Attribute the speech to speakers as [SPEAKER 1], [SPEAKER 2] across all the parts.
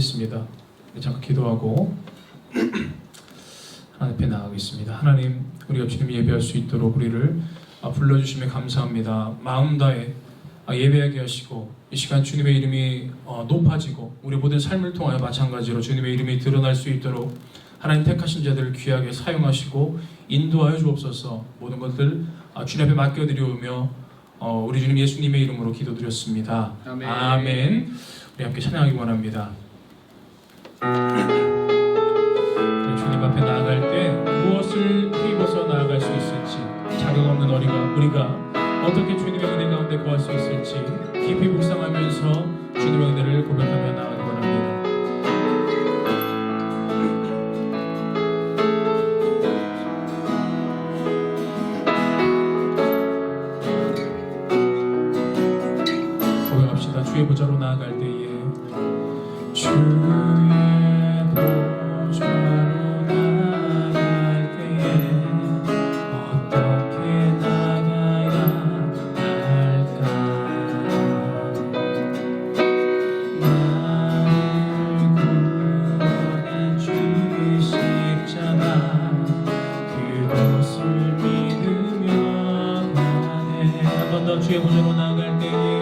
[SPEAKER 1] 하겠습니다. 잠깐 기도하고 하나님 앞에 나가겠습니다. 하나님, 우리가 주님 예배할 수 있도록 우리를 아, 불러주심에 감사합니다. 마음 다해 아, 예배하게 하시고 이 시간 주님의 이름이 어, 높아지고 우리 모든 삶을 통하여 마찬가지로 주님의 이름이 드러날 수 있도록 하나님 택하신 자들을 귀하게 사용하시고 인도하여 주옵소서 모든 것들 아, 주님 앞에 맡겨드리오며 어, 우리 주님 예수님의 이름으로 기도드렸습니다.
[SPEAKER 2] 아멘.
[SPEAKER 1] 아멘. 우리 함께 찬양하기 원합니다. 주님 앞에 나아갈 때 무엇을 힘입어서 나아갈 수 있을지 자격 없는 우리가 우리가 어떻게 주님의 은혜 가운데 거할 수 있을지 깊이 묵상하면서 가네 한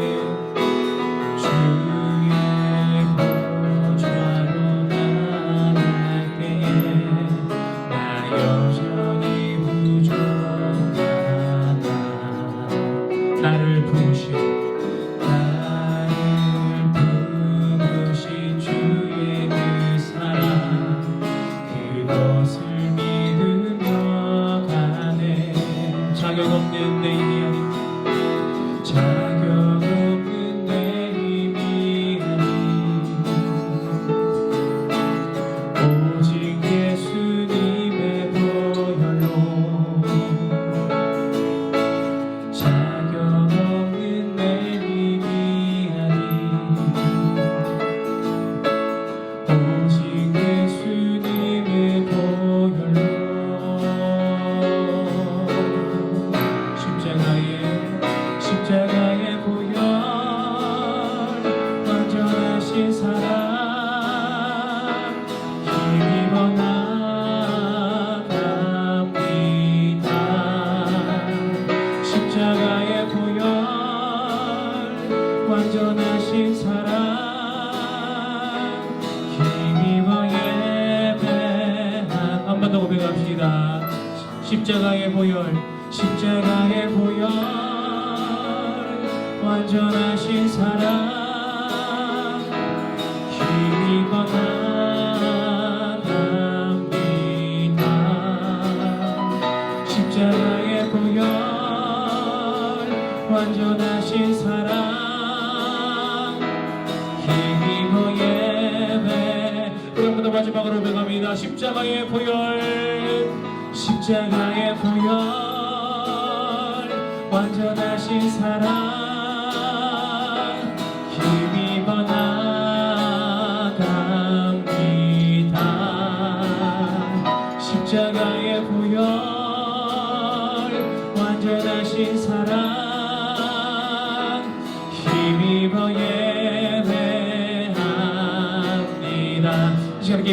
[SPEAKER 1] 십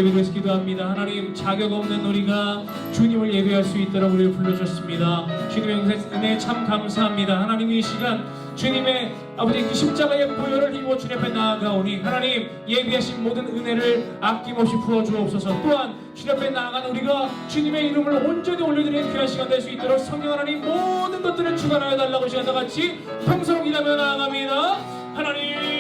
[SPEAKER 1] 예배드려서 기도합니다. 하나님 자격 없는 우리가 주님을 예배할 수 있도록 우리를 불러주셨습니다. 주님의 은혜 참 감사합니다. 하나님 이 시간 주님의 아버지 그 십자가의 보혈을 힘입어 주님 앞에 나아가오니 하나님 예비하신 모든 은혜를 아낌없이 부어주옵소서. 또한 주님 앞에 나아가는 우리가 주님의 이름을 온전히 올려드리는 귀한 시간 될 수 있도록 성령 하나님 모든 것들을 주관하여 달라고 시간 다 같이 기도하며 나아갑니다. 하나님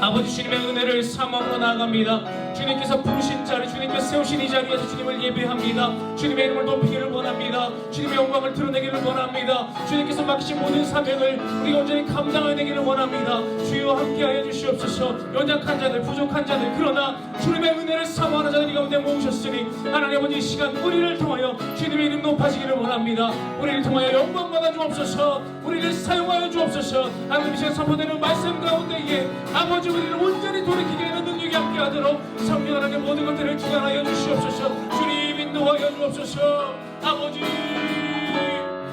[SPEAKER 1] 아버지 주님의 은혜를 사모하러 나아갑니다. 주님께서 부르신 자리, 주님께서 세우신 이 자리에서 주님을 예배합니다. 주님의 이름을 높이기를 원합니다. 주님의 영광을 드러내기를 원합니다. 주님께서 맡기신 모든 사명을 우리가 온전히 감당하여 내기를 원합니다. 주여 함께하여 주시옵소서. 연약한 자들, 부족한 자들, 그러나 주님의 은혜를 사모하는 자들 이 가운데 모으셨으니 하나님 아버지 이 시간 우리를 통하여 주님의 이름 높아지기를 원합니다. 우리를 통하여 영광 받아 주옵소서. 우리를 사용하여 주옵소서. 하나님 이 시간 선포되는 말씀 가운데 에 아버지 우리를 온전히 돌이키게 하는 능력이 함께 하도록 성령 하나님 모든 것들을 주관하여 주시옵소서. 주님 인도하여 주옵소서. 아버지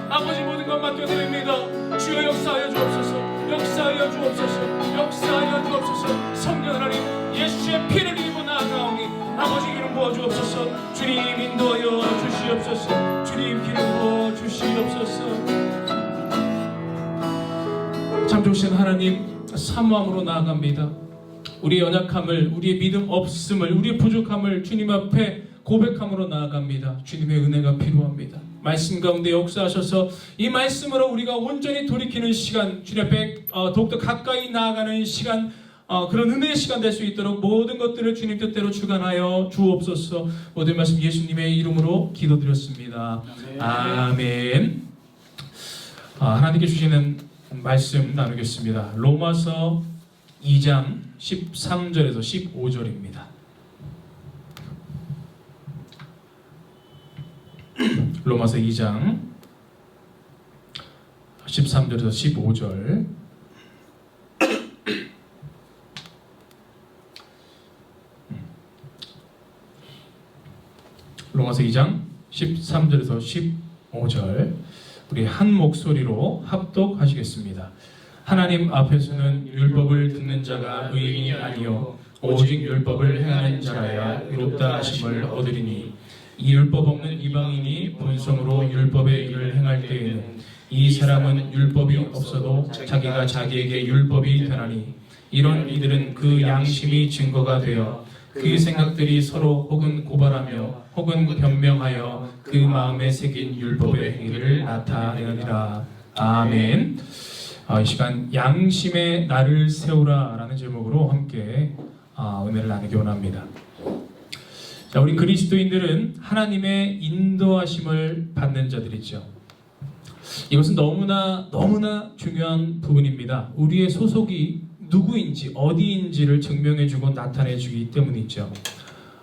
[SPEAKER 1] 아버지 모든 것 맡겨드립니다. 주여 역사하여 주옵소서. 역사하여 주옵소서. 역사하여 주옵소서. 성령 하나님 예수의 피를 입고 나아가오니 아버지 이름 부어 주옵소서. 주님 인도하여 주시옵소서. 주님 기름 부어 주시옵소서. 참 좋으신 하나님 사모함으로 나아갑니다. 우리의 연약함을, 우리의 믿음 없음을, 우리의 부족함을 주님 앞에 고백함으로 나아갑니다. 주님의 은혜가 필요합니다. 말씀 가운데 역사하셔서 이 말씀으로 우리가 온전히 돌이키는 시간, 주님 앞에 어, 더욱더 가까이 나아가는 시간, 어, 그런 은혜의 시간 될 수 있도록 모든 것들을 주님 뜻대로 주관하여 주옵소서. 모든 말씀 예수님의 이름으로 기도드렸습니다. 아멘. 아, 하나님께 주시는 말씀 나누겠습니다. 로마서 2장 13절에서 15절입니다. 로마서 2장 13절에서 15절 로마서 2장 13절에서 15절 우리 한 목소리로 합독하시겠습니다. 하나님 앞에서는 율법을 듣는 자가 의인이 아니요 오직 율법을 행하는 자라야 의롭다 하심을 얻으리니 이 율법 없는 이방인이 본성으로 율법의 일을 행할 때에는 이 사람은 율법이 없어도 자기가 자기에게 율법이 되나니 이런 이들은 그 양심이 증거가 되어 그 생각들이 서로 혹은 고발하며 혹은 변명하여 그 마음에 새긴 율법의 행위를 나타내느니라 아멘. 아, 이 시간 양심의 나를 세우라라는 제목으로 함께 아, 은혜를 나누기 원합니다. 자, 우리 그리스도인들은 하나님의 인도하심을 받는 자들이죠. 이것은 너무나 너무나 중요한 부분입니다. 우리의 소속이 누구인지 어디인지를 증명해주고 나타내주기 때문이죠.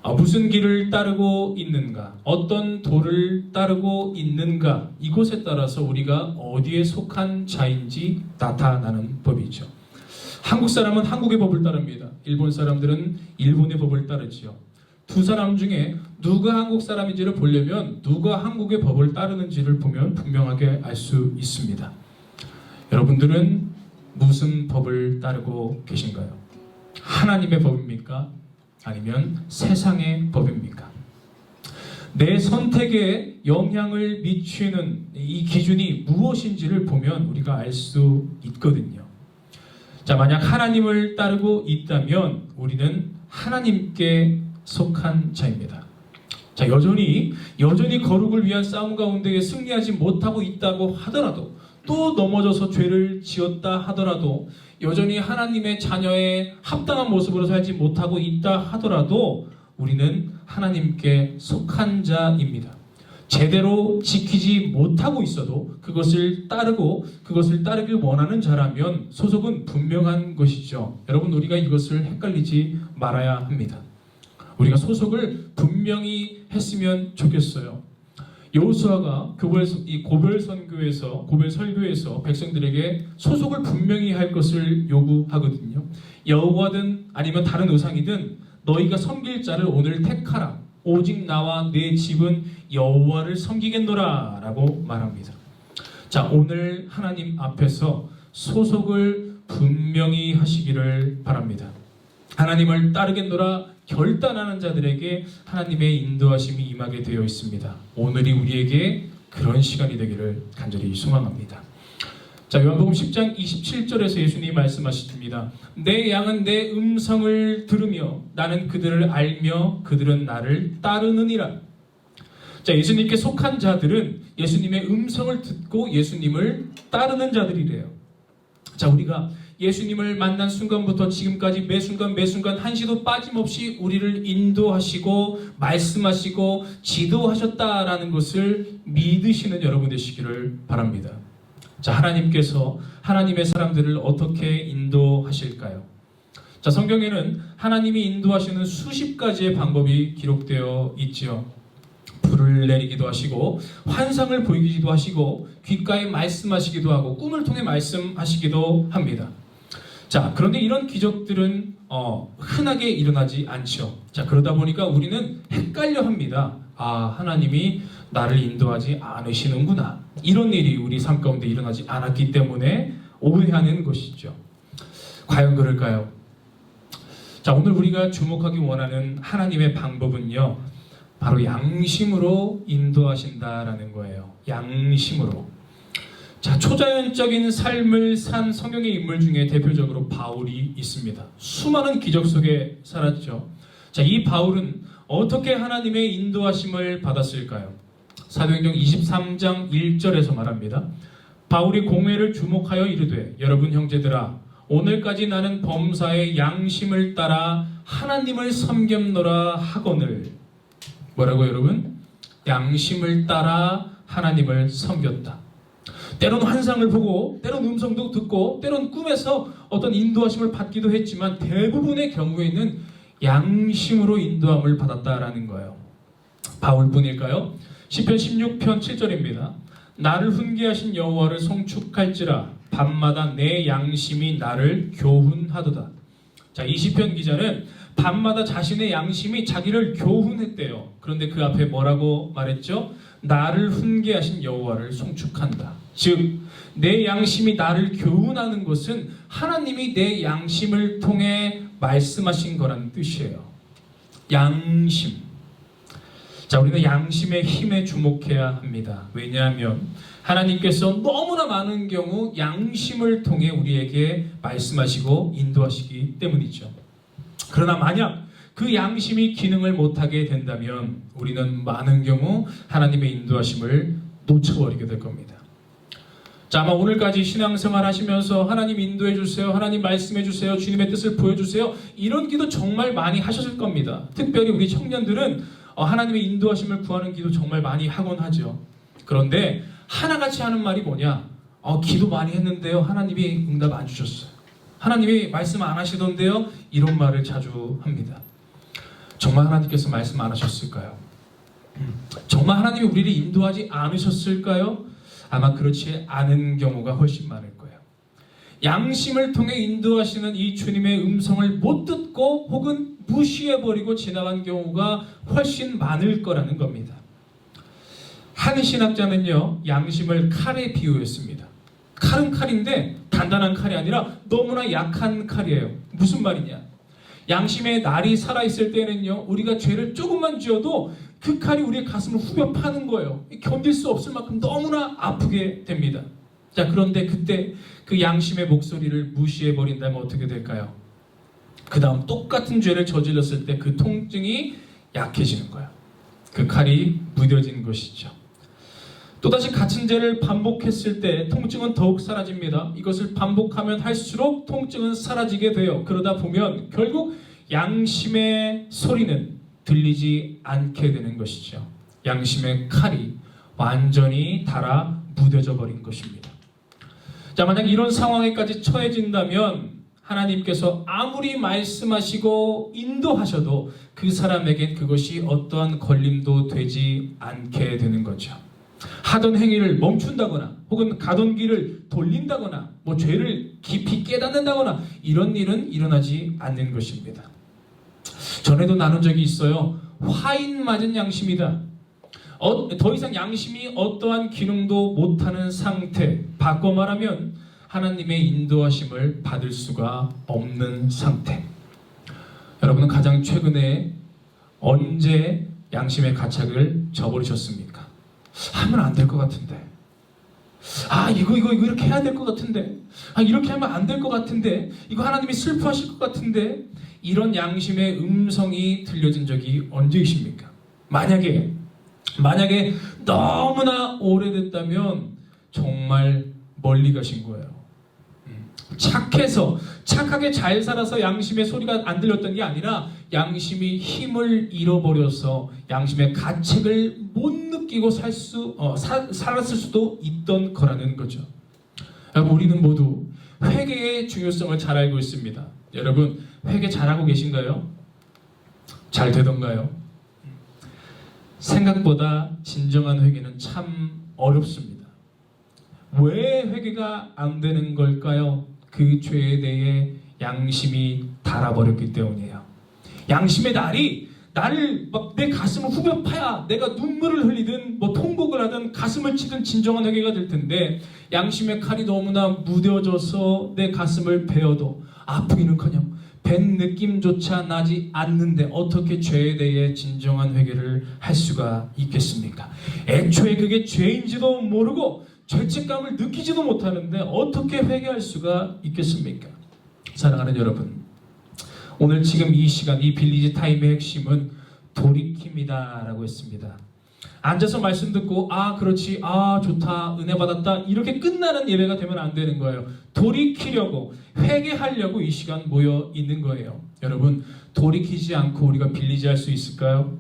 [SPEAKER 1] 아, 무슨 길을 따르고 있는가, 어떤 도를 따르고 있는가, 이것에 따라서 우리가 어디에 속한 자인지 나타나는 법이죠. 한국 사람은 한국의 법을 따릅니다. 일본 사람들은 일본의 법을 따르지요. 두 사람 중에 누가 한국 사람인지를 보려면 누가 한국의 법을 따르는지를 보면 분명하게 알 수 있습니다. 여러분들은 무슨 법을 따르고 계신가요? 하나님의 법입니까? 아니면 세상의 법입니까? 내 선택에 영향을 미치는 이 기준이 무엇인지를 보면 우리가 알 수 있거든요. 자, 만약 하나님을 따르고 있다면 우리는 하나님께 속한 자입니다. 자, 여전히, 여전히 거룩을 위한 싸움 가운데 승리하지 못하고 있다고 하더라도 또 넘어져서 죄를 지었다 하더라도 여전히 하나님의 자녀의 합당한 모습으로 살지 못하고 있다 하더라도 우리는 하나님께 속한 자입니다. 제대로 지키지 못하고 있어도 그것을 따르고 그것을 따르길 원하는 자라면 소속은 분명한 것이죠. 여러분 우리가 이것을 헷갈리지 말아야 합니다. 우리가 소속을 분명히 했으면 좋겠어요. 여호수아가 교벌 이 고별 선교에서 고별 설교에서 백성들에게 소속을 분명히 할 것을 요구하거든요. 여호와든 아니면 다른 우상이든 너희가 섬길 자를 오늘 택하라. 오직 나와 내 집은 여호와를 섬기겠노라라고 말합니다. 자, 오늘 하나님 앞에서 소속을 분명히 하시기를 바랍니다. 하나님을 따르겠노라 결단하는 자들에게 하나님의 인도하심이 임하게 되어 있습니다. 오늘이 우리에게 그런 시간이 되기를 간절히 소망합니다. 자, 요한복음 10장 27절에서 예수님이 말씀하십니다. 내 양은 내 음성을 들으며 나는 그들을 알며 그들은 나를 따르느니라. 자, 예수님께 속한 자들은 예수님의 음성을 듣고 예수님을 따르는 자들이래요. 자, 우리가 예수님을 만난 순간부터 지금까지 매 순간 매 순간 한시도 빠짐없이 우리를 인도하시고 말씀하시고 지도하셨다라는 것을 믿으시는 여러분 되시기를 바랍니다. 자, 하나님께서 하나님의 사람들을 어떻게 인도하실까요? 자, 성경에는 하나님이 인도하시는 수십 가지의 방법이 기록되어 있지요. 불을 내리기도 하시고 환상을 보이기도 하시고 귓가에 말씀하시기도 하고 꿈을 통해 말씀하시기도 합니다. 자, 그런데 이런 기적들은 어, 흔하게 일어나지 않죠. 자, 그러다 보니까 우리는 헷갈려 합니다. 아 하나님이 나를 인도하지 않으시는구나 이런 일이 우리 삶 가운데 일어나지 않았기 때문에 오해하는 것이죠. 과연 그럴까요? 자 오늘 우리가 주목하기 원하는 하나님의 방법은요 바로 양심으로 인도하신다라는 거예요. 양심으로. 자, 초자연적인 삶을 산 성경의 인물 중에 대표적으로 바울이 있습니다. 수많은 기적 속에 살았죠. 자, 이 바울은 어떻게 하나님의 인도하심을 받았을까요? 사도행전 23장 1절에서 말합니다. 바울이 공회를 주목하여 이르되 여러분 형제들아 오늘까지 나는 범사의 양심을 따라 하나님을 섬겼노라 하거늘 뭐라고 여러분? 양심을 따라 하나님을 섬겼다. 때론 환상을 보고, 때론 음성도 듣고, 때론 꿈에서 어떤 인도하심을 받기도 했지만 대부분의 경우에는 양심으로 인도함을 받았다라는 거예요. 바울뿐일까요? 시편 16편 7절입니다. 나를 훈계하신 여호와를 송축할지라 밤마다 내 양심이 나를 교훈하도다. 자, 이 시편 기자는 밤마다 자신의 양심이 자기를 교훈했대요. 그런데 그 앞에 뭐라고 말했죠? 나를 훈계하신 여호와를 송축한다. 즉, 내 양심이 나를 교훈하는 것은 하나님이 내 양심을 통해 말씀하신 거라는 뜻이에요. 양심. 자, 우리는 양심의 힘에 주목해야 합니다. 왜냐하면 하나님께서 너무나 많은 경우 양심을 통해 우리에게 말씀하시고 인도하시기 때문이죠. 그러나 만약 그 양심이 기능을 못하게 된다면 우리는 많은 경우 하나님의 인도하심을 놓쳐버리게 될 겁니다. 자, 아마 오늘까지 신앙생활 하시면서 하나님 인도해 주세요. 하나님 말씀해 주세요. 주님의 뜻을 보여 주세요. 이런 기도 정말 많이 하셨을 겁니다. 특별히 우리 청년들은 어, 하나님의 인도하심을 구하는 기도 정말 많이 하곤 하죠. 그런데 하나같이 하는 말이 뭐냐? 어, 기도 많이 했는데요. 하나님이 응답 안 주셨어요. 하나님이 말씀 안 하시던데요. 이런 말을 자주 합니다. 정말 하나님께서 말씀 안 하셨을까요? 음, 정말 하나님이 우리를 인도하지 않으셨을까요? 아마 그렇지 않은 경우가 훨씬 많을 거예요. 양심을 통해 인도하시는 이 주님의 음성을 못 듣고 혹은 무시해버리고 지나간 경우가 훨씬 많을 거라는 겁니다. 한 신학자는요, 양심을 칼에 비유했습니다. 칼은 칼인데 단단한 칼이 아니라 너무나 약한 칼이에요. 무슨 말이냐? 양심의 날이 살아있을 때는요, 우리가 죄를 조금만 지어도 그 칼이 우리의 가슴을 후벼 파는 거예요. 견딜 수 없을 만큼 너무나 아프게 됩니다. 자, 그런데 그때 그 양심의 목소리를 무시해 버린다면 어떻게 될까요? 그 다음 똑같은 죄를 저질렀을 때 그 통증이 약해지는 거예요. 그 칼이 무뎌진 것이죠. 또다시 같은 죄를 반복했을 때 통증은 더욱 사라집니다. 이것을 반복하면 할수록 통증은 사라지게 돼요. 그러다 보면 결국 양심의 소리는 들리지 않게 되는 것이죠. 양심의 칼이 완전히 닳아 무뎌져 버린 것입니다. 자, 만약 이런 상황에까지 처해진다면 하나님께서 아무리 말씀하시고 인도하셔도 그 사람에겐 그것이 어떠한 걸림도 되지 않게 되는 거죠. 하던 행위를 멈춘다거나 혹은 가던 길을 돌린다거나 뭐 죄를 깊이 깨닫는다거나 이런 일은 일어나지 않는 것입니다. 전에도 나눈 적이 있어요. 화인 맞은 양심이다. 어, 더 이상 양심이 어떠한 기능도 못하는 상태. 바꿔 말하면 하나님의 인도하심을 받을 수가 없는 상태. 여러분은 가장 최근에 언제 양심의 가책을 저버리셨습니까? 하면 안 될 것 같은데. 아, 이거, 이거, 이거 이렇게 해야 될 것 같은데. 아, 이렇게 하면 안 될 것 같은데. 이거 하나님이 슬퍼하실 것 같은데. 이런 양심의 음성이 들려진 적이 언제이십니까? 만약에, 만약에 너무나 오래됐다면 정말 멀리 가신 거예요. 음. 착해서, 착하게 잘 살아서 양심의 소리가 안 들렸던 게 아니라 양심이 힘을 잃어버려서 양심의 가책을 못 느끼고 살 수, 어, 사, 살았을 수도 있던 거라는 거죠. 우리는 모두 회개의 중요성을 잘 알고 있습니다. 여러분, 회개 잘하고 계신가요? 잘 되던가요? 생각보다 진정한 회개는 참 어렵습니다. 왜 회개가 안 되는 걸까요? 그 죄에 대해 양심이 달아버렸기 때문이에요. 양심의 날이 나를 막 내 가슴을 후벼 파야 내가 눈물을 흘리든 뭐 통곡을 하든 가슴을 치든 진정한 회개가 될 텐데 양심의 칼이 너무나 무뎌져서 내 가슴을 베어도 아프기는커녕 벤 느낌조차 나지 않는데 어떻게 죄에 대해 진정한 회개를 할 수가 있겠습니까? 애초에 그게 죄인지도 모르고 죄책감을 느끼지도 못하는데 어떻게 회개할 수가 있겠습니까? 사랑하는 여러분, 오늘 지금 이 시간 이 빌리지 타임의 핵심은 돌이킴이다라고 했습니다. 앉아서 말씀 듣고 아 그렇지 아 좋다 은혜 받았다 이렇게 끝나는 예배가 되면 안 되는 거예요. 돌이키려고 회개하려고 이 시간 모여 있는 거예요. 여러분 돌이키지 않고 우리가 빌리지 할 수 있을까요?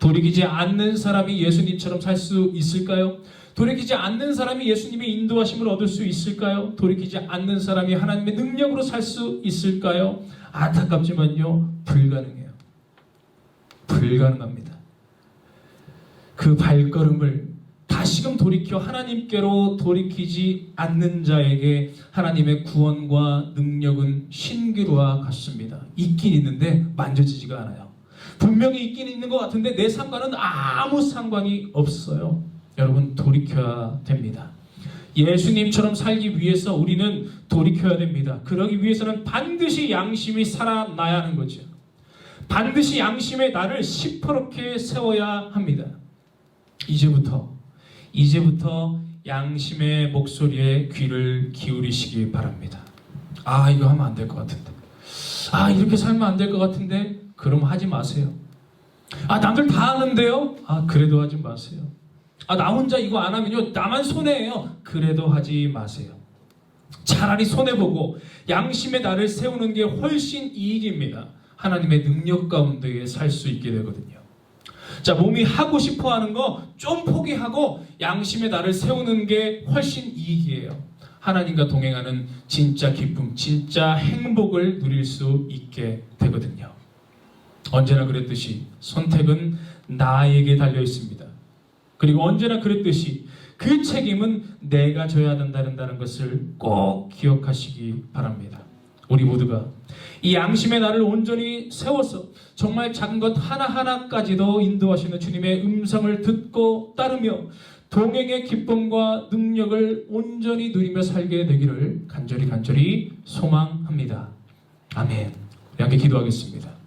[SPEAKER 1] 돌이키지 않는 사람이 예수님처럼 살 수 있을까요? 돌이키지 않는 사람이 예수님의 인도하심을 얻을 수 있을까요? 돌이키지 않는 사람이 하나님의 능력으로 살 수 있을까요? 안타깝지만요 불가능해요. 불가능합니다. 그 발걸음을 다시금 돌이켜 하나님께로 돌이키지 않는 자에게 하나님의 구원과 능력은 신기루와 같습니다. 있긴 있는데 만져지지가 않아요. 분명히 있긴 있는 것 같은데 내 삶과는 아무 상관이 없어요. 여러분 돌이켜야 됩니다. 예수님처럼 살기 위해서 우리는 돌이켜야 됩니다. 그러기 위해서는 반드시 양심이 살아나야 하는 거죠. 반드시 양심의 나를 시퍼렇게 세워야 합니다. 이제부터 이제부터 양심의 목소리에 귀를 기울이시기 바랍니다. 아 이거 하면 안 될 것 같은데. 아 이렇게 살면 안 될 것 같은데. 그럼 하지 마세요. 아 남들 다 하는데요. 아 그래도 하지 마세요. 아 나 혼자 이거 안 하면요 나만 손해예요. 그래도 하지 마세요. 차라리 손해 보고 양심의 나를 세우는 게 훨씬 이익입니다. 하나님의 능력 가운데에 살수 있게 되거든요. 자, 몸이 하고 싶어 하는 거 좀 포기하고 양심의 나를 세우는 게 훨씬 이익이에요. 하나님과 동행하는 진짜 기쁨, 진짜 행복을 누릴 수 있게 되거든요. 언제나 그랬듯이 선택은 나에게 달려 있습니다. 그리고 언제나 그랬듯이 그 책임은 내가 져야 된다는 것을 꼭 기억하시기 바랍니다. 우리 모두가 이 양심의 나를 온전히 세워서 정말 작은 것 하나하나까지도 인도하시는 주님의 음성을 듣고 따르며 동행의 기쁨과 능력을 온전히 누리며 살게 되기를 간절히 간절히 소망합니다. 아멘. 함께 기도하겠습니다.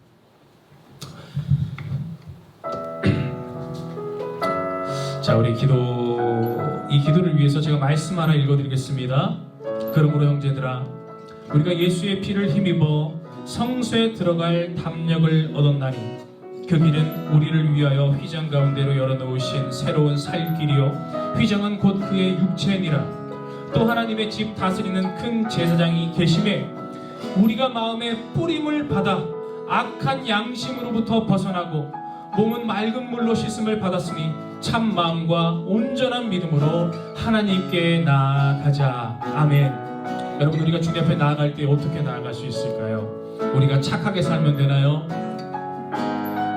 [SPEAKER 1] 자, 우리 기도 이 기도를 위해서 제가 말씀 하나 읽어드리겠습니다. 그러므로 형제들아, 우리가 예수의 피를 힘입어 성소에 들어갈 담력을 얻었나니 그 길은 우리를 위하여 휘장 가운데로 열어놓으신 새로운 살 길이요 휘장은 곧 그의 육체니라 또 하나님의 집 다스리는 큰 제사장이 계심에 우리가 마음의 뿌림을 받아 악한 양심으로부터 벗어나고 몸은 맑은 물로 씻음을 받았으니 참 마음과 온전한 믿음으로 하나님께 나아가자 아멘 여러분 우리가 주님 앞에 나아갈 때 어떻게 나아갈 수 있을까요? 우리가 착하게 살면 되나요?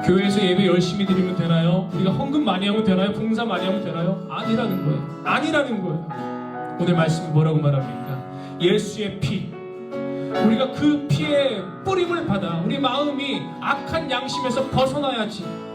[SPEAKER 1] 교회에서 예배 열심히 드리면 되나요? 우리가 헌금 많이 하면 되나요? 봉사 많이 하면 되나요? 아니라는 거예요. 아니라는 거예요. 오늘 말씀 뭐라고 말합니까? 예수의 피. 우리가 그 피에 뿌림을 받아 우리 마음이 악한 양심에서 벗어나야지.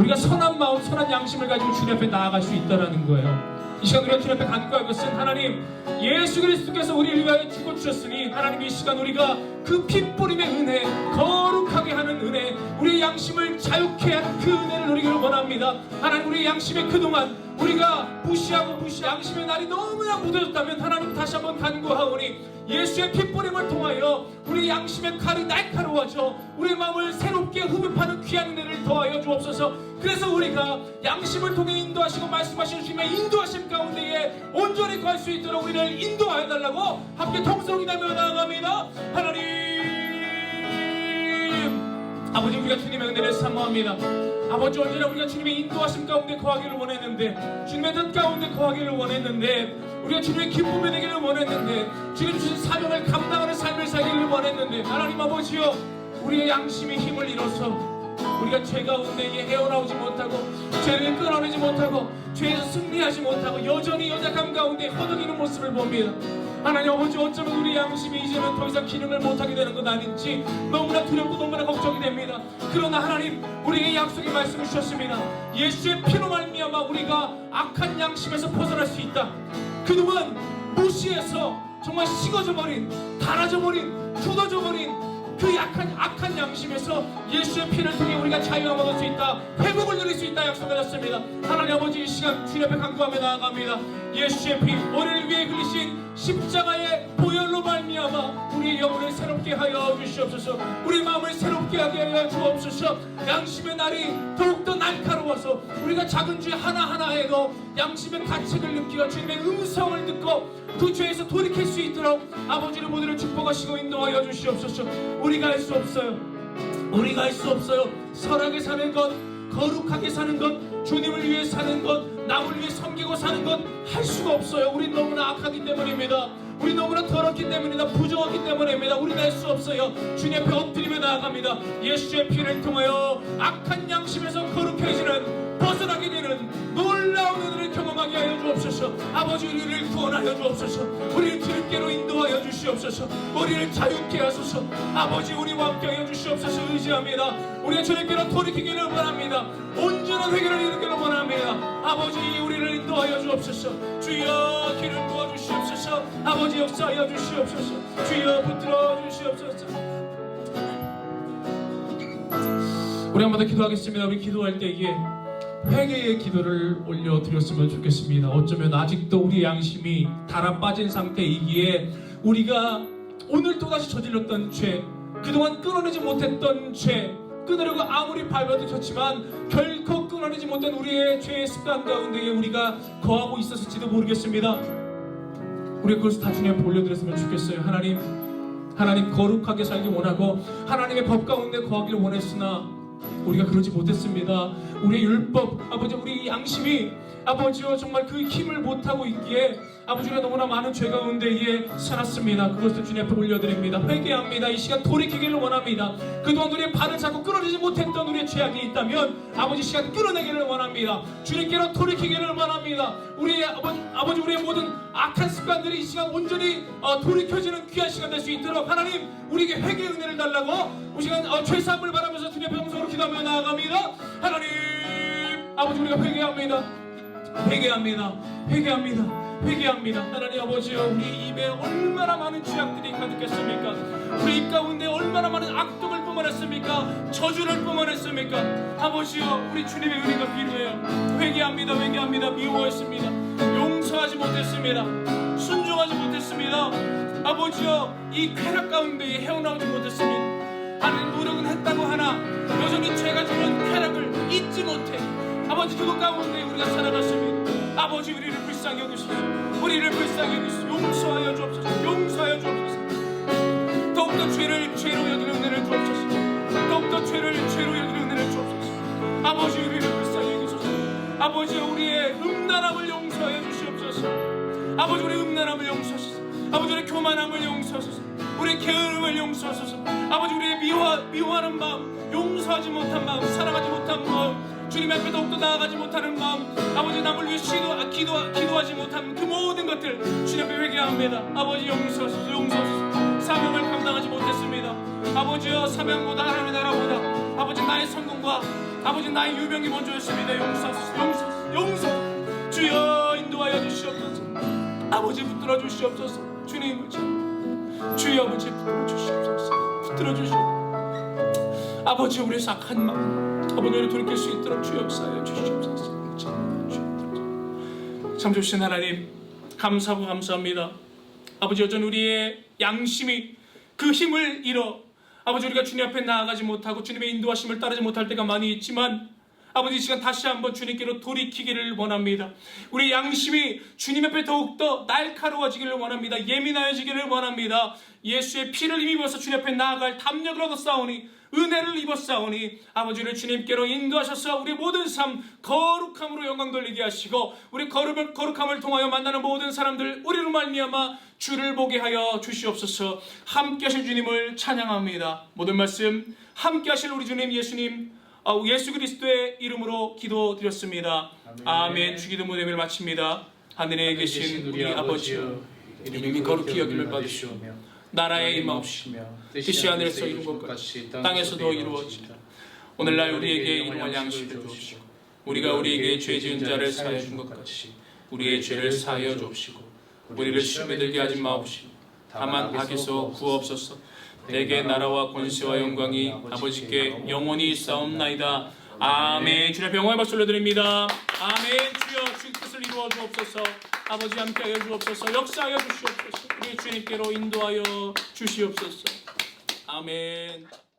[SPEAKER 1] 우리가 선한 마음, 선한 양심을 가지고 주님 앞에 나아갈 수 있다라는 거예요. 이 시간 우리가 주님 앞에 간구할 것은 하나님 예수 그리스도께서 우리를 위하여 죽어 주셨으니 하나님 이 시간 우리가 그 핏뿌림의 은혜 거룩하게 하는 은혜 우리의 양심을 자유케 하는 그 은혜를 누리기를 원합니다. 하나님 우리의 양심에 그동안 우리가 무시하고 무시 양심의 날이 너무나 묻어졌다면 하나님 다시 한번 간구하오니 예수의 핏뿌림을 통하여 우리 양심의 칼이 날카로워져 우리의 마음을 새롭게 흡입하는 귀한 은혜를 더하여 주옵소서. 그래서 우리가 양심을 통해 인도하시고 말씀하시는 주님의 인도하심 가운데에 온전히 갈 수 있도록 우리를 인도하여 달라고 함께 통성이 나며 나아갑니다. 하나님 아버지 우리가 주님의 은혜를 사모합니다. 아버지 언제나 우리가 주님의 인도하심 가운데 거하기를 원했는데 주님의 뜻 가운데 거하기를 원했는데 우리가 주님의 기쁨이 되기를 원했는데 주님 주신 사명을 감당하는 삶을 살기를 원했는데 하나님 아버지여 우리의 양심이 힘을 잃어서 우리가 죄 가운데 헤어나오지 못하고 죄를 끊어내지 못하고 죄에서 승리하지 못하고 여전히 연약함 가운데 허덕이는 모습을 봅니다 하나님 아버지 어쩌면 우리 양심이 이제는 더 이상 기능을 못하게 되는 건 아닌지 너무나 두렵고 너무나 걱정이 됩니다. 그러나 하나님 우리에게 약속의 말씀을 주셨습니다. 예수의 피로 말미암아 우리가 악한 양심에서 벗어날 수 있다. 그동안 무시해서 정말 식어져 버린, 닳아져 버린, 굳어져 버린 그 약한 악한 양심에서 예수의 피를 통해 우리가 자유함 얻을 수 있다. 회복을 누릴 수 있다. 약속하셨습니다. 하나님 아버지 이 시간 주님 앞에 간구하며 나아갑니다. 예수의 피 우리를 위해 흘리신 십자가의 보혈로 말미암아 우리의 영혼을 새롭게 하여 주시옵소서. 우리 마음을 새롭게 하게 하여 주옵소서. 양심의 날이 더욱더 날카로워서 우리가 작은 죄 하나하나에도 양심의 가책을 느끼어 주님의 음성을 듣고 그 죄에서 돌이킬 수 있도록 아버지를 모두를 축복하시고 인도하여 주시옵소서. 우리가 할 수 없어요. 우리가 할 수 없어요. 선하게 사는 것 거룩하게 사는 것 주님을 위해 사는 것 남을 위해 섬기고 사는 것 할 수가 없어요. 우리 너무나 악하기 때문입니다. 우리 너무나 더럽기 때문이다. 부정하기 때문입니다. 우리가 할 수 없어요. 주님 앞에 엎드리며 나아갑니다. 예수의 피를 통하여 악한 양심에서 거룩해지는 벗어나게 되는 경험하게 하여 주옵소서. 아버지 우리를 구원하여 주옵소서. 우리를 주님께로 인도하여 주시옵소서. 우리를 자유케 하소서. 아버지 우리와 함께 하여 주시옵소서. 의지합니다. 우리가 주님께로 돌이키기를 원합니다. 온전한 회개를 이루기를 원합니다. 아버지 우리를 인도하여 주옵소서. 주여 길을 부어주시옵소서. 아버지 역사하여 주시옵소서. 주여 붙들어 주시옵소서. 우리 한 번 더 기도하겠습니다. 우리 기도할 때에 회개의 기도를 올려드렸으면 좋겠습니다. 어쩌면 아직도 우리 양심이 달아 빠진 상태이기에 우리가 오늘 또다시 저질렀던 죄, 그동안 끊어내지 못했던 죄, 끊으려고 아무리 밟아도 졌지만 결코 끊어내지 못한 우리의 죄의 습관 가운데에 우리가 거하고 있었을지도 모르겠습니다. 우리 그것을 다 주님 올려드렸으면 좋겠어요. 하나님, 하나님 거룩하게 살기 원하고 하나님의 법 가운데 거하기를 원했으나 우리가 그러지 못했습니다. 우리의 율법, 아버지, 우리 양심이 아버지와 정말 그 힘을 못하고 있기에 아버지가 너무나 많은 죄 가운데에 살았습니다. 그것을 주님 앞에 올려드립니다. 회개합니다. 이 시간 돌이키기를 원합니다. 그동안 우리의 발을 잡고 끊어지지 못했던 우리의 죄악이 있다면 아버지 이 시간 끊어내기를 원합니다. 주님께로 돌이키기를 원합니다. 우리의 아버지, 아버지 우리의 모든 악한 습관들이 이 시간 온전히 어, 돌이켜지는 귀한 시간 될 수 있도록 하나님 우리에게 회개 은혜를 달라고 이 시간 어, 죄사함을 바라면서 주님 앞에 영성으로 기도 하며 나아갑니다. 하나님 아버지 우리가 회개합니다. 회개합니다. 회개합니다. 회개합니다. 하나님 아버지여 우리 입에 얼마나 많은 죄악들이 가득했습니까? 우리 입 가운데 얼마나 많은 악독을 뿜어냈습니까? 저주를 뿜어냈습니까? 아버지여 우리 주님의 은혜가 필요해요. 회개합니다. 회개합니다. 미워했습니다. 용서하지 못했습니다. 순종하지 못했습니다. 아버지여 이 쾌락 가운데 헤어나오지 못했습니다. 하나님 노력은 했다고 하나 여전히 죄가 주는 쾌락을 잊지 못해. 아버지 그것 가운데 우리가 살아갔습니다 아버지 우리를 불쌍히 여기소서. 우리를 불쌍히 여기소서. 용서하여 주옵소서. 용서하여 주옵소서. 더욱더 죄를 죄로 여기는 은혜를 주옵소서. 더욱더 죄를 죄로 여기는 은혜를 주옵소서. 아버지 우리를 불쌍히 여기소서. 아버지 우리의 음란함을 용서하여 주시옵소서. 아버지 우리의 음란함을 용서하소서. 아버지 우리의 교만함을 용서하소서 우리의 게으름을 용서하소서. 아버지 우리의 미워, 미워하는 마음 용서하지 못한 마음 사랑하지 못한 마음 주님 앞에 더욱더 나아가지 못하는 마음 아버지 남을 위해 시도, 아, 기도, 기도하지 못한 그 모든 것들 주님 앞에 회개합니다. 아버지 용서하소서 용서하소서. 사명을 감당하지 못했습니다. 아버지여 사명보다 하나님의 나라보다 아버지 나의 성공과 아버지 나의 유명이 먼저였습니다. 용서하소서 용서하소서 용서. 주여 인도하여 주시옵소서. 아버지 붙들어 주시옵소서. 주님 주여 아버지 붙들어 주시옵소서. 붙들어 주시옵소서. 아버지 우리의 악한 마음 아버지를 돌이킬 수 있도록 주여 역사하여 주시옵소서. 참 좋으신 하나님 감사하고 감사합니다. 아버지 여전 우리의 양심이 그 힘을 잃어 아버지 우리가 주님 앞에 나아가지 못하고 주님의 인도하심을 따르지 못할 때가 많이 있지만 아버지 이 시간 다시 한번 주님께로 돌이키기를 원합니다. 우리 양심이 주님 앞에 더욱더 날카로워지기를 원합니다. 예민해지기를 원합니다. 예수의 피를 힘입어서 주님 앞에 나아갈 담력을 얻었사오니 은혜를 입었사오니 아버지를 주님께로 인도하셔서 우리 모든 삶 거룩함으로 영광 돌리게 하시고 우리 거룩을, 거룩함을 통하여 만나는 모든 사람들 우리로 말미암아 주를 보게 하여 주시옵소서 함께 하실 주님을 찬양합니다. 모든 말씀 함께 하실 우리 주님 예수님 아, 예수 그리스도의 이름으로 기도드렸습니다. 아멘. 주기도 모임을 마칩니다. 하늘에 계신 우리 아버지여 이름이 거룩히 여김을 받으시오며 나라의 임하옵시며 뜻이 하늘에서 이룬 것 같이 땅에서도 이루어지다 오늘날 우리에게 일용할 양식을 주옵시고 우리가 우리에게 죄 지은 자를 사하여 준 것 같이 우리의 죄를 사하여 주옵시고 우리를 시험에 들게 하지 마옵시고 다만 악에서 구하옵소서 내게 나라와 권세와 영광이 아버지께 영원히 싸움나이다. 아멘. 주의 병원의 박수를 드립니다. 아멘. 주여 주의 뜻을 이루어 주옵소서. 아버지 함께하여 주옵소서. 역사하여 주시옵소서. 우리 주님께로 인도하여 주시옵소서. 아멘